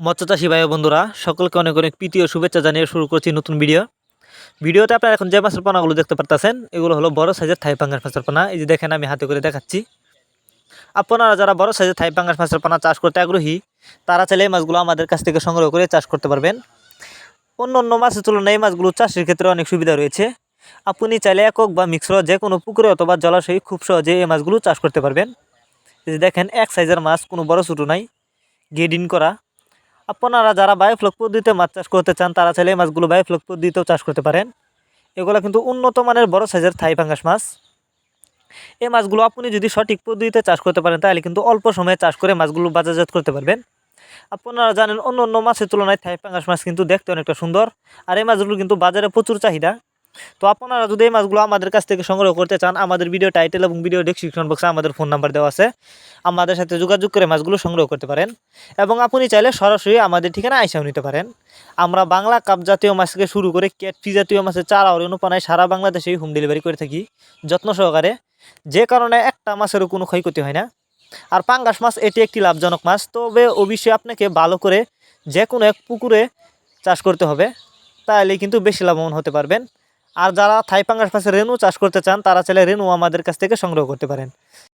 মৎস্যচাষী ভাই বন্ধুরা, সকলকে অনেক অনেক প্রীতি ও শুভেচ্ছা জানিয়ে শুরু করছি নতুন ভিডিও ভিডিওতে আপনারা এখন যে মাছের পোনাগুলো দেখতে পারতেছেন, এগুলো হলো বড় সাইজের থাই পাঙ্গাস মাছের পোনা। এই যে দেখেন, আমি হাতে করে দেখাচ্ছি। আপনারা যারা বড় সাইজের থাই পাঙ্গাস মাছের পোনা চাষ করতে আগ্রহী, তারা চাইলে এই মাছগুলো আমাদের কাছ থেকে সংগ্রহ করে চাষ করতে পারবেন। অন্য অন্য মাছের তুলনায় এই মাছগুলো চাষের ক্ষেত্রে অনেক সুবিধা রয়েছে। আপনি চাইলে একক বা মিক্সর যে কোনো পুকুরে অথবা জলাশয়ে খুব সহজে এই মাছগুলো চাষ করতে পারবেন। এই যে দেখেন, এক সাইজের মাছ, কোনো বড় ছোটো নাই। গেডিন করা। আপনারা যারা বায়োফ্লক পদ্ধতিতে মাছ চাষ করতে চান, তারা চাইলে এই মাছগুলো বায়োফ্লক পদ্ধতিতেও চাষ করতে পারেন। এগুলো কিন্তু উন্নত মানের বড় সাইজের থাই ফাঙ্গাস মাছ। এই মাছগুলো আপনি যদি সঠিক পদ্ধতিতে চাষ করতে পারেন, তাহলে কিন্তু অল্প সময়ে চাষ করে মাছগুলো বাজারজাত করতে পারবেন। আপনারা জানেন অন্য অন্য মাছের তুলনায় থাই পাঙ্গাস মাছ কিন্তু দেখতে অনেকটা সুন্দর, আর এই মাছগুলো কিন্তু বাজারে প্রচুর চাহিদা। তো আপনারা যদি এই মাছগুলো আমাদের কাছ থেকে সংগ্রহ করতে চান, আমাদের ভিডিও টাইটেল এবং ভিডিও ডেসক্রিপশন বক্সে আমাদের ফোন নাম্বার দেওয়া আছে। আমাদের সাথে যোগাযোগ করে মাছগুলো সংগ্রহ করতে পারেন এবং আপনি চাইলে সরাসরি আমাদের ঠিকানা আইসাও নিতে পারেন। আমরা বাংলা কাপ জাতীয় মাছ থেকে শুরু করে ক্যাটফি জাতীয় মাছের চারা ও অনুপানায় সারা বাংলাদেশেই হোম ডেলিভারি করে থাকি। যত্ন সহকারে, যে কারণে একটা মাছেরও কোনো ক্ষয়ক্ষতি হয় না। আর পাঙ্গাস মাছ এটি একটি লাভজনক মাছ, তবে অবশ্যই আপনাকে ভালো করে যে কোনো এক পুকুরে চাষ করতে হবে তাহলে কিন্তু বেশি লাভবান হতে পারবেন। আর যারা থাই পাঙ্গাস মাছের রেনু চাষ করতে চান, তারা চাইলে রেনু আমাদের কাছ থেকে সংগ্রহ করতে পারেন।